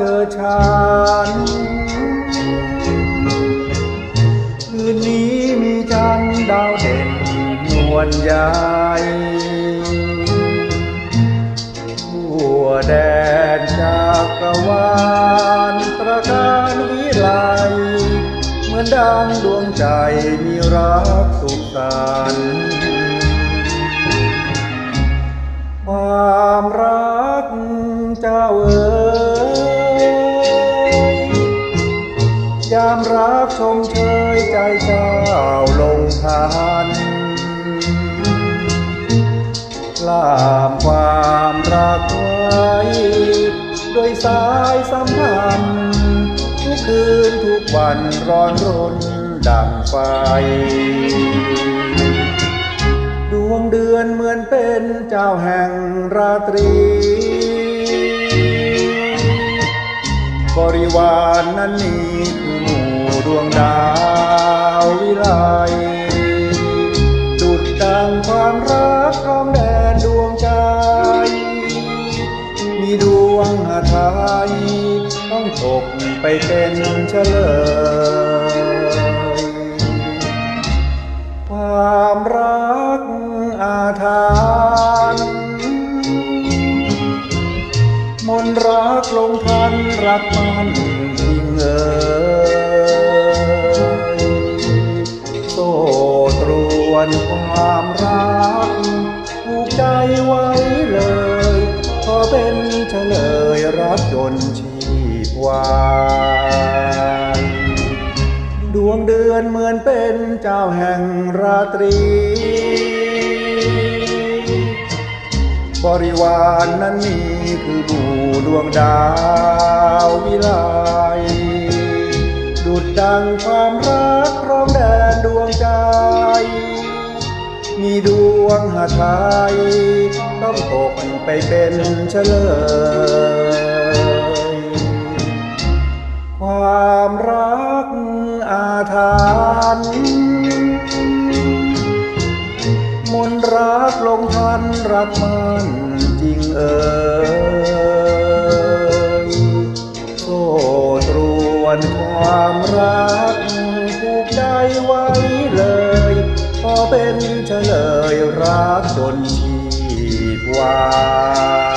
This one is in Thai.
เชิชานคืนนี้มีจันดาวเด่นนวลใหญ่ทั่วแดนจากกรวาลตระการวิไลเหมือนดังดวงใจมีรักสุขสันต์ ลงทันลามความรักไว้ด้วยสายสัมพันธ์ทุกคืนทุกวันร้อนรนดังไฟ ดวงเดือนเหมือนเป็นเจ้าแห่งราตรี บริวารนนั้นนี่คือหมู่ดวงดาววิไล ไทยต้องตกไปเป็นเฉลย ความรักอาถรรพ์มนต์รักลงทันรักมันยิ่งเอ่ยโซตรวนความรักผูกใจไว้เลย ขอเป็น เฉลยรักจนชีพวายดวงเดือนเหมือนเป็นเจ้าแห่งราตรี บริวารนนั้นมีคือบูดวงดาววิไลดุดดังความรักครองแดนดวงใจ มีดวงหาไทยต้องตกไปเป็นเฉลย ความรักอาถรรพ์มนรักลงทันรักมันจริงเอ่ยโซตรวนความรักผูกใจไว้เลยพอเป็นเฉลยรักจนที่วา